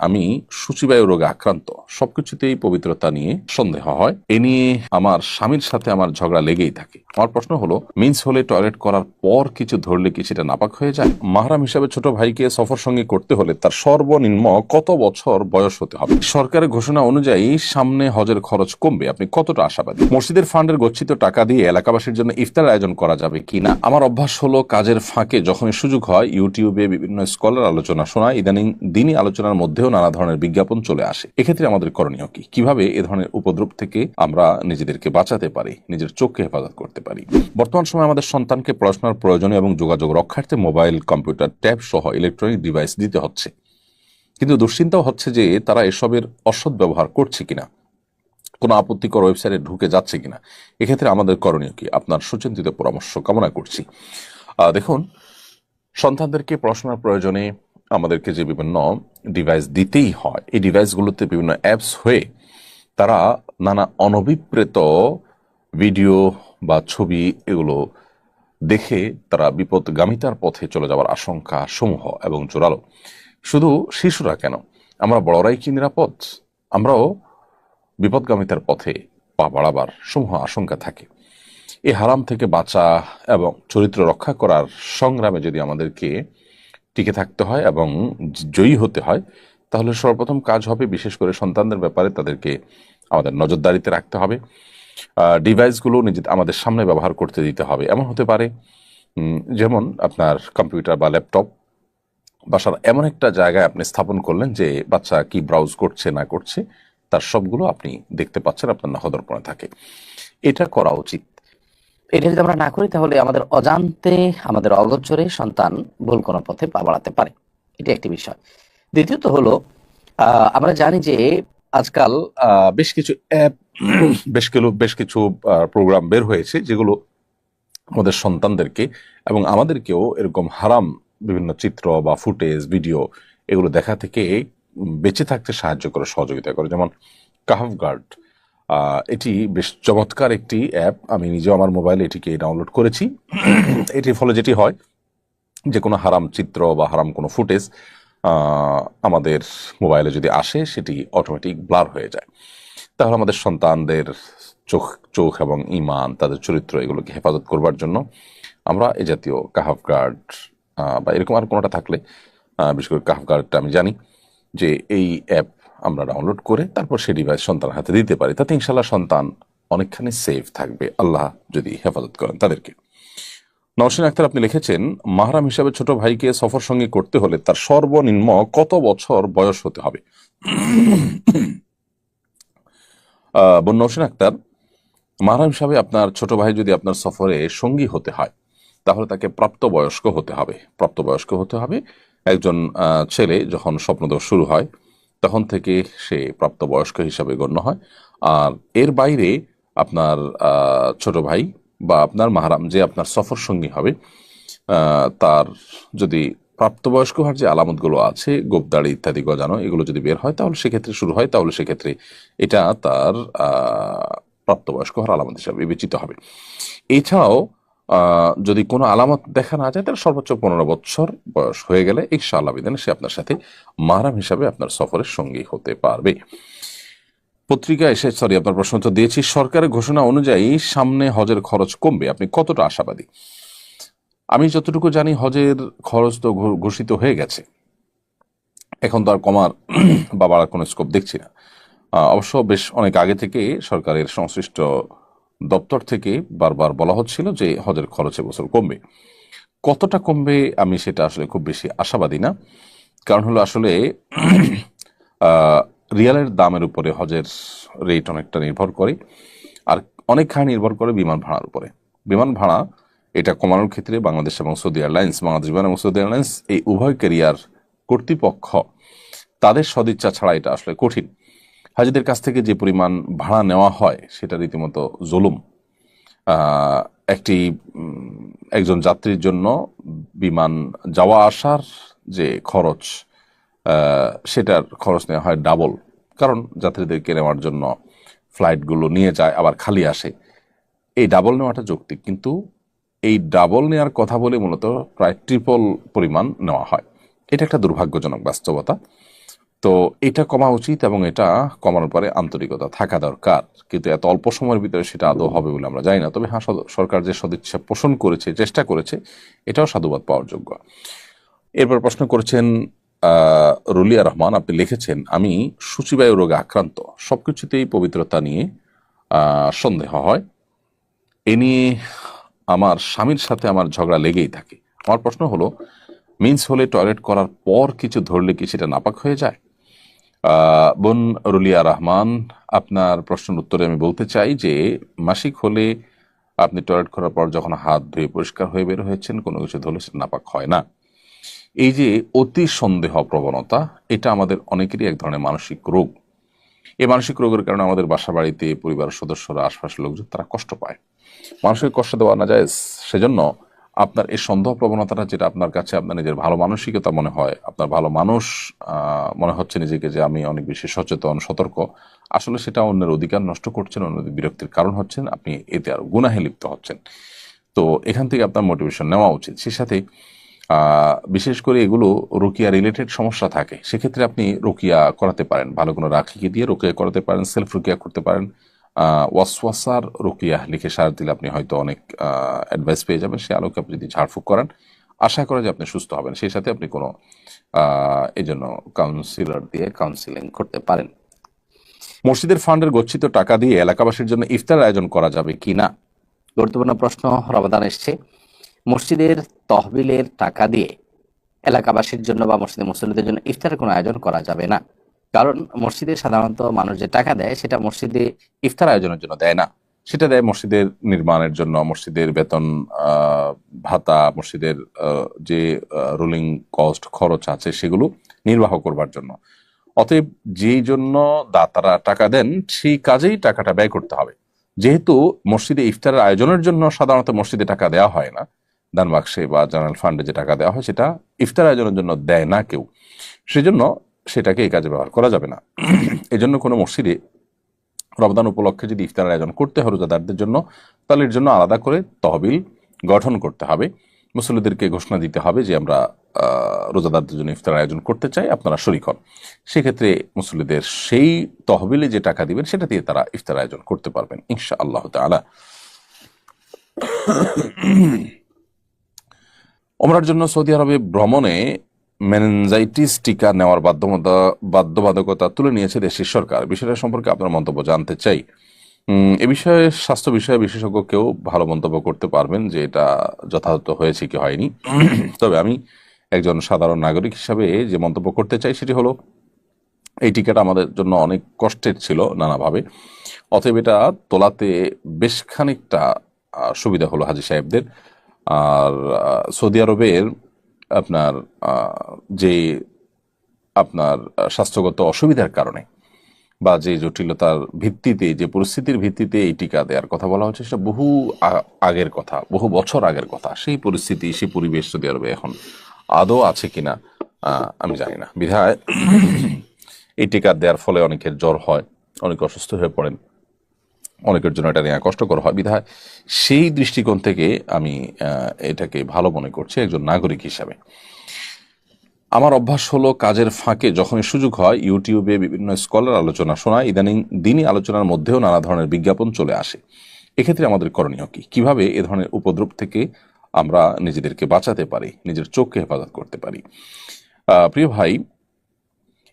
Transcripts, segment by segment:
আমি সূচিবায়ু রোগে আক্রান্ত। সবকিছুতেই পবিত্রতা নিয়ে সন্দেহ হয়। এ নিয়ে আমার স্বামীর সাথে আমার ঝগড়া লেগেই থাকে। আমার প্রশ্ন হলো মিন্স হলে টয়লেট করার পর কিছু ধরলে কি সেটা নাপাক হয়ে যায়? মাহারাম হিসাবে ছোট ভাইকে সফর সঙ্গে করতে হলে তার সর্বনিম্ন কত বছর বয়স হতে হবে? সরকারের ঘোষণা অনুযায়ী সামনে হজের খরচ কমবে। আপনি কতটা আশাবাদী? মসজিদের ফান্ডের গচ্ছিত টাকা দিয়ে এলাকাবাসীর জন্য ইফতার আয়োজন করা যাবে কিনা? আমার অভ্যাস হলো কাজের ফাঁকে যখনই সুযোগ হয়, ইউটিউবে বিভিন্ন স্কলার আলোচনা শোনা, ইদানিং দিনই আলোচনার মধ্যেও নানা ধরনের বিজ্ঞাপন চলে আসে। এক্ষেত্রে আমাদের করণীয় কি? কীভাবে এ ধরনের উপদ্রব থেকে আমরা নিজেদেরকে বাঁচাতে পারি, নিজের চোখকে হেফাজত করতে পারি? বর্তমান সময় আমাদের সন্তানকে পড়াশোনার প্রয়োজনে এবং যোগাযোগ রক্ষার্থে মোবাইল, কম্পিউটার, ট্যাব সহ ইলেকট্রনিক ডিভাইস দিতে হচ্ছে। কিন্তু দুশ্চিন্তাও হচ্ছে যে তারা এসবের অসৎ ব্যবহার করছে কিনা? কোনো আপত্তিকর ওয়েবসাইটে ঢুকে যাচ্ছে কিনা? এক্ষেত্রে আমাদের করণীয় কি? আপনার সুচিন্তিত পরামর্শ কামনা করছি। দেখুন, সন্তানদেরকে পড়াশোনার প্রয়োজনে আমাদেরকে যে বিভিন্ন ডিভাইস দিতেই হয়, এই ডিভাইসগুলোতে বিভিন্ন অ্যাপস হয়ে তারা নানা অনভিপ্রেত ভিডিও বা ছবি এগুলো দেখে তারা বিপদগামিতার পথে চলে যাওয়ার আশঙ্কা সমূহ এবং জোরালো। শুধু শিশুরা কেন? আমরা বড়রাই কি নিরাপদ? আমরাও বিপদগামিতার পথে পা বাড়াবার সমূহ আশঙ্কা থাকে। এই হারাম থেকে বাঁচা এবং চরিত্র রক্ষা করার সংগ্রামে যদি আমাদেরকে টিকে থাকতে হয় এবং জয়ী হতে হয়, তাহলে সর্বপ্রথম কাজ হবে বিশেষ করে সন্তানদের ব্যাপারে তাদেরকে আমাদের নজরদারিতে রাখতে হবে। ডিভাইসগুলো নিজে আমাদের সামনে ব্যবহার করতে দিতে হবে। এমন হতে পারে যেমন আপনার কম্পিউটার বা ল্যাপটপ, বাসার এমন একটা জায়গায় আপনি স্থাপন করলেন যে বাচ্চা কি ব্রাউজ করছে, না করছে, তার সবগুলো আপনি দেখতে পাচ্ছেন, আপনার নখদর্পণে থাকে। এটা করা উচিত। এটা যদি আমরা না করি, তাহলে আমাদের অজান্তে, আমাদের অগোচরে সন্তান ভুল কোনো পথে পা বাড়াতে পারে। এটা একটি বিষয়। দ্বিতীয়ত হলো আমরা জানি যে আজকাল বেশ কিছু অ্যাপ, বেশ কিছু বেশ কিছু প্রোগ্রাম বের হয়েছে যেগুলো আমাদের সন্তানদেরকে এবং আমাদেরকেও এরকম হারাম বিভিন্ন চিত্র বা ফুটেজ, ভিডিও এগুলো দেখা থেকে বেঁচে থাকতে সাহায্য করে, সহযোগিতা করে। যেমন কাহাফ গার্ড এটি বেশ চমৎকার একটি অ্যাপ। আমি নিজেও আমার মোবাইলে এটিকে ডাউনলোড করেছি। এটির ফলে যেটি হয় যে কোনো হারাম চিত্র বা হারাম কোনো ফুটেজ আমাদের মোবাইলে যদি আসে, সেটি অটোমেটিক ব্লার হয়ে যায়। তাহলে আমাদের সন্তানদের চোখ চোখ এবং ইমান, তাদের চরিত্র এগুলোকে হেফাজত করবার জন্য আমরা এ জাতীয় কাহাফ গার্ড বা এরকম আর কোনোটা থাকলে বিশেষ করে কাহাফ গার্ডটা আমি জানি যে এই অ্যাপ আমরা ডাউনলোড করে তারপর সেই ডিভাইস সন্তানের হাতে দিতে পারি। তাতে ইনশাল্লাহ সন্তান অনেকখানি সেফ থাকবে। আল্লাহ যদি হেফাজত করেন তাদেরকে। নওশিন আক্তার আপনি লিখেছেন, মাহরাম হিসাবে ছোট ভাইকে সফর সঙ্গে করতে হলে তার সর্বনিম্ন কত বছর বয়স হতে হবে? বোন নওশিন আক্তার, মাহরাম হিসাবে আপনার ছোট ভাই যদি আপনার সফরে সঙ্গী হতে হয়, তাহলে তাকে প্রাপ্তবয়স্ক হতে হবে। প্রাপ্তবয়স্ক হতে হবে। একজন ছেলে যখন স্বপ্নদোষ শুরু হয় তখন থেকে সে প্রাপ্তবয়স্ক হিসাবে গণ্য হয়। আর এর বাইরে আপনার ছোট ভাই বা আপনার মাহারাম যে আপনার সফর সঙ্গী হবে তার যদি প্রাপ্তবয়স্ক হওয়ার যে আলামতগুলো আছে, গোপদাড়ি ইত্যাদি গজানো, এগুলো যদি বের হয়, তাহলে সেক্ষেত্রে শুরু হয়, তাহলে সেক্ষেত্রে এটা তার প্রাপ্তবয়স্ক হওয়ার আলামত হিসাবে বিবেচিত হবে। এছাড়াও যদি কোনো আলামত দেখা না যায়, তাহলে সর্বোচ্চ পনেরো বছর বয়স হয়ে গেলে ইনশাআল্লাহ বিধানে সে আপনার সাথে মারাম হিসাবে আপনার সফরের সঙ্গী হতে পারবে। পত্রিকা এসে সরি আপনার প্রশ্ন তো দিয়েছি। সরকারের ঘোষণা অনুযায়ী সামনে হজের খরচ কমবে। আপনি কতটা আশাবাদী? আমি যতটুকু জানি, হজের খরচ তো ঘোষিত হয়ে গেছে। এখন তো আর কমার বা বাড়ার কোনো স্কোপ দেখছি না। অবশ্য বেশ অনেক আগে থেকে সরকারের সংশ্লিষ্ট দপ্তর থেকে বারবার বলা হচ্ছিল যে হজের খরচ এবছর কমবে। কতটা কমবে আমি সেটা আসলে খুব বেশি আশাবাদী না। কারণ হলো আসলে রিয়ালের দামের উপরে হজের রেট অনেকটা নির্ভর করে, আর অনেকখানি নির্ভর করে বিমান ভাড়ার উপরে। বিমান ভাড়া এটা কমানোর ক্ষেত্রে বাংলাদেশ এবং সৌদি এয়ারলাইন্স, বাংলাদেশ বিমান এবং সৌদি এয়ারলাইন্স এই উভয় ক্যারিয়ার কর্তৃপক্ষ তাদের সদিচ্ছা ছাড়া এটা আসলে কঠিন। হাজিদের কাছ থেকে যে পরিমাণ ভাড়া নেওয়া হয়, সেটা রীতিমতো জুলুম। একটি একজন যাত্রীর জন্য বিমান যাওয়া আসার যে খরচ সেটার খরচ নেওয়া হয় ডাবল কারণ যাত্রীদেরকে নেওয়ার জন্য ফ্লাইটগুলো নিয়ে যায়, আবার খালি আসে। এই ডাবল নেওয়াটা যৌক্তিক, কিন্তু এই ডাবল নেওয়ার কথা বলে মূলত প্রায় ট্রিপল পরিমাণ নেওয়া হয়। এটা একটা দুর্ভাগ্যজনক বাস্তবতা। তো এটা কমা উচিত এবং এটা কমানোর পরে আন্তরিকতা থাকা দরকার। কিন্তু এত অল্প সময়ের ভিতরে সেটা আদৌ হবে বলে আমরা জানি না। তবে হ্যাঁ সরকার যে সদিচ্ছা পোষণ করেছে, চেষ্টা করেছে, এটাও সাধুবাদ পাওয়ার যোগ্য। এরপর প্রশ্ন করেছেন রুলিয়া রহমান, আপনি লিখেছেন, আমি সূচিবায়ু রোগে আক্রান্ত। সবকিছুতেই পবিত্রতা নিয়ে সন্দেহ হয়। এ নিয়ে আমার স্বামীর সাথে আমার ঝগড়া লেগেই থাকে। আমার প্রশ্ন হলো, মিন্স হলে টয়লেট করার পর কিছু ধরলে কি সেটা নাপাক হয়ে যায়? বোন রুলিয়া রহমান, আপনার প্রশ্নের উত্তরে আমি বলতে চাই যে, মাসিক হলে আপনি টয়লেট করার পর যখন হাত ধুয়ে পরিষ্কার হয়ে বের হয়েছেন, কোনো কিছু ধরলে সেটা নাপাক হয় না। এই যে অতি সন্দেহ প্রবণতা, এটা আমাদের অনেকেরই এক ধরনের মানসিক রোগ। এই মানসিক রোগের কারণে আমাদের বাসা বাড়িতে পরিবারের সদস্যরা, আশপাশের লোকজন, তারা কষ্ট পায়। মানুষকে কষ্ট দেওয়া না যায়, সেজন্য আপনার এই সন্দেহ প্রবণতাটা যেটা আপনার কাছে আপনার নিজের ভালো মানসিকতা মনে হয়, আপনার ভালো মানুষ মনে হচ্ছে নিজেকে যে আমি অনেক বেশি সচেতন, সতর্ক। আসলে সেটা অন্যের অধিকার নষ্ট করছেন অন্যদের বিরক্তির কারণ হচ্ছেন, আপনি এতে আরও গুনাহে লিপ্ত হচ্ছেন। তো এখান থেকে আপনার মোটিভেশন নেওয়া উচিত। সে সাথে বিশেষ করে এগুলো রুকিয়া রিলেটেড সমস্যা থাকে। সেক্ষেত্রে আপনি রুকিয়া করাতে পারেন, ভালো কোনো রাখিকে দিয়ে রুকিয়া করাতে পারেন সেলফ রুকিয়া করতে পারেন। ওয়াসওয়াসার রুকিয়া লিখে সার দিলে আপনি হয়তো অনেক অ্যাডভাইস পেয়ে যাবেন। সে আলোকে আপনি যদি ঝাড়ফুঁক করেন, আশা করা যে আপনি সুস্থ হবেন। সেই সাথে আপনি কোনো এই জন্য কাউন্সিলর দিয়ে কাউন্সিলিং করতে পারেন। মসজিদের ফান্ডের গচ্ছিত টাকা দিয়ে এলাকাবাসীর জন্য ইফতার আয়োজন করা যাবে কি না? গুরুত্বপূর্ণ প্রশ্ন রমাদান এসছে। মসজিদের তহবিলের টাকা দিয়ে এলাকাবাসীর জন্য বা মসজিদের মুসল্লিদের জন্য ইফতারের কোনো আয়োজন করা যাবে না। কারণ মসজিদে সাধারণত মানুষ যে টাকা দেয়, সেটা মসজিদে ইফতার আয়োজনের জন্য দেয় না। সেটা দেয় মসজিদের নির্মাণের জন্য, মসজিদের বেতন ভাতা, মসজিদের যে রুলিং কস্ট খরচ আছে, সেগুলো নির্বাহ করবার জন্য। অতএব যেই জন্য দাতারা টাকা দেন, সেই কাজেই টাকাটা ব্যয় করতে হবে। যেহেতু মসজিদে ইফতারের আয়োজনের জন্য সাধারণত মসজিদে টাকা দেওয়া হয় না দান বাক্সে বা জেনারেল ফান্ডে যে টাকা দেওয়া হয়, সেটা ইফতার আয়োজনের জন্য দেয় না কেউ। সেজন্য সেটাকে এই কাজে ব্যবহার করা যাবে না। এজন্য কোনো মসজিদে রমদান উপলক্ষে যদি ইফতার আয়োজন করতে হয় রোজাদারদের জন্য, তাহলে এর জন্য আলাদা করে তহবিল গঠন করতে হবে। মুসল্লিদেরকে ঘোষণা দিতে হবে যে আমরা রোজাদারদের জন্য ইফতার আয়োজন করতে চাই, আপনারা শরিক হন। সেক্ষেত্রে মুসল্লিদের সেই তহবিলে যে টাকা দিবেন, সেটা দিয়ে তারা ইফতার আয়োজন করতে পারবেন ইনশা আল্লাহ তালা ওমরার জন্য সৌদি আরবে ভ্রমণে মেনেঞ্জাইটিস টিকা নেওয়ার বাধ্যবাধকতা বাধ্যবাধকতা তুলে নিয়েছে দেশের সরকার। বিষয়টা সম্পর্কে আপনার মন্তব্য জানতে চাই। এ বিষয়ে, স্বাস্থ্য বিষয়ে বিশেষজ্ঞ কেউ ভালো মন্তব্য করতে পারবেন যে এটা যথাযথ হয়েছে কি হয়নি। তবে আমি একজন সাধারণ নাগরিক হিসাবে যে মন্তব্য করতে চাই সেটি হলো, এই টিকাটা আমাদের জন্য অনেক কষ্টের ছিল নানাভাবে। অতএব এটা তোলাতে বেশ খানিকটা সুবিধা হলো হাজি সাহেবদের। আর সৌদি আরবের আপনার যে আপনার স্বাস্থ্যগত অসুবিধার কারণে বা যে জটিলতার ভিত্তিতে, যে পরিস্থিতির ভিত্তিতে এই টিকা দেওয়ার কথা বলা হচ্ছে, সেটা বহু আগের কথা, বহু বছর আগের কথা। সেই পরিস্থিতি, সেই পরিবেশ সৌদি আরবে এখন আদৌ আছে কিনা আমি জানি না। বিধায় এই টিকা দেওয়ার ফলে অনেকের জ্বর হয়, অনেক অসুস্থ হয়ে পড়েন। অনেকের জন্য এটা নেওয়া কষ্টকর হয়। বিধায় সেই দৃষ্টিকোণ থেকে আমি এটাকে ভালো মনে করছি একজন নাগরিক হিসাবে। আমার অভ্যাস হলো কাজের ফাঁকে যখনই সুযোগ হয়, ইউটিউবে বিভিন্ন স্কলার আলোচনা শোনা, ইদানিং দিনই আলোচনার মধ্যেও নানা ধরনের বিজ্ঞাপন চলে আসে। এক্ষেত্রে আমাদের করণীয় কি? কীভাবে এ ধরনের উপদ্রব থেকে আমরা নিজেদেরকে বাঁচাতে পারি, নিজের চোখকে হেফাজত করতে পারি? প্রিয় ভাই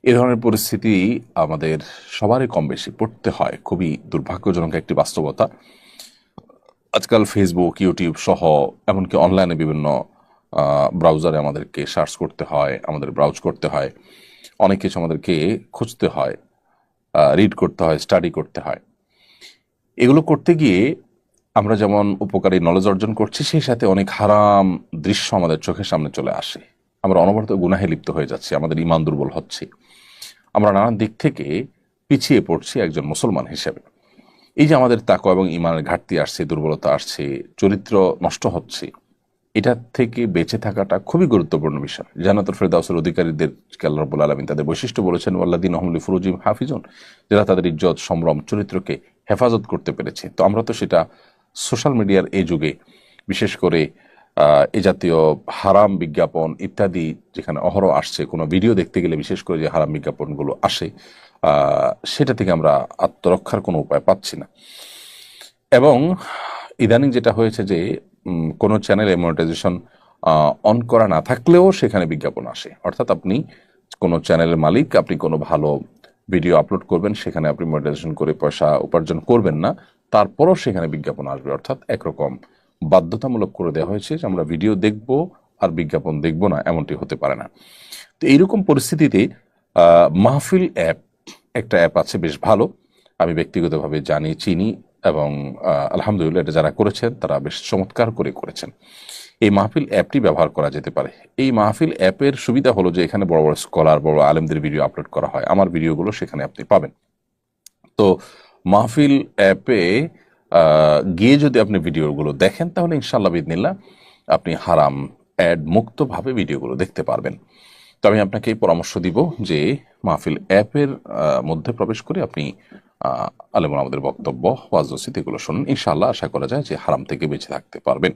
এ ধরনের পরিস্থিতি আমাদের সবারই কম বেশি পড়তে হয়। খুবই দুর্ভাগ্যজনক একটি বাস্তবতা। আজকাল ফেসবুক ইউটিউব সহ এমনকি অনলাইনে বিভিন্ন ব্রাউজারে আমাদেরকে সার্চ করতে হয়, আমাদের ব্রাউজ করতে হয়। অনেক কিছু আমাদেরকে খুঁজতে হয় রিড করতে হয় স্টাডি করতে হয়। এগুলো করতে গিয়ে আমরা যেমন উপকারী নলেজ অর্জন করছি, সেই সাথে অনেক হারাম দৃশ্য আমাদের চোখের সামনে চলে আসে। আমরা অনবরত গুনাহে লিপ্ত হয়ে যাচ্ছি, আমাদের ইমান দুর্বল হচ্ছে। আমরা নানান দিক থেকে পিছিয়ে পড়ছি একজন মুসলমান হিসেবে। এই যে আমাদের তাকওয়া এবং ইমানের ঘাটতি আসছে, দুর্বলতা আসছে, চরিত্র নষ্ট হচ্ছে, এটা থেকে বেঁচে থাকাটা খুবই গুরুত্বপূর্ণ বিষয়। জানাতুল ফেরদাউসের অধিকারীদের আল্লাহ রব্বুল আলমিন তাদের বৈশিষ্ট্য বলেছেন ওয়াল্লাদিন আহমলি ফুরুজিম হাফিজুন যারা তাদের ইজ্জত, সম্ভ্রম, চরিত্রকে হেফাজত করতে পেরেছে। তো আমরা তো সেটা সোশ্যাল মিডিয়ার এই যুগে, বিশেষ করে এ জাতীয় হারাম বিজ্ঞাপন ইত্যাদি যেখানে অহরহ আসছে, কোনো ভিডিও দেখতে গেলে বিশেষ করে যে হারাম বিজ্ঞাপনগুলো আসে সেটা থেকে আমরা আত্মরক্ষার কোনো উপায় পাচ্ছি না। এবং ইদানিং যেটা হয়েছে যে কোনো চ্যানেলে মনিটাইজেশন অন করা না থাকলেও সেখানে বিজ্ঞাপন আসে। অর্থাৎ আপনি কোনো চ্যানেলের মালিক, আপনি কোনো ভালো ভিডিও আপলোড করবেন, সেখানে আপনি মনিটাইজেশন করে পয়সা উপার্জন করবেন না, তারপরও সেখানে বিজ্ঞাপন আসবে। অর্থাৎ একরকম বাধ্যতামূলক করে দেওয়া হয়েছে যে আমরা ভিডিও দেখব আর বিজ্ঞাপন দেখব না, এমনটি হতে পারে না। তো এইরকম পরিস্থিতিতে মাহফিল অ্যাপ একটা অ্যাপ আছে, বেশ ভালো। আমি ব্যক্তিগতভাবে জানি, চিনি এবং আলহামদুলিল্লাহ এটা যারা করেছেন, তারা বেশ চমৎকার করে করেছেন। এই মাহফিল অ্যাপটি ব্যবহার করা যেতে পারে। এই মাহফিল অ্যাপের সুবিধা হলো যে এখানে বড় বড় স্কলার বড় আলেমদের ভিডিও আপলোড করা হয়। আমার ভিডিওগুলো সেখানে আপনি পাবেন। তো মাহফিল অ্যাপে গিয়ে যদি আপনি ভিডিওগুলো দেখেন তাহলে ইনশাল্লাহ বিদিনিল্লা আপনি হারাম অ্যাড মুক্তভাবে ভিডিওগুলো দেখতে পারবেন। তো আমি আপনাকে পরামর্শ দিব যে মাহফিল অ্যাপের মধ্যে প্রবেশ করে আপনি আহ, আলেমুল আমাদের বক্তব্য ওয়াজ এগুলো শুনুন। ইনশাল্লাহ আশা করা যায় যে হারাম থেকে বেঁচে থাকতে পারবেন।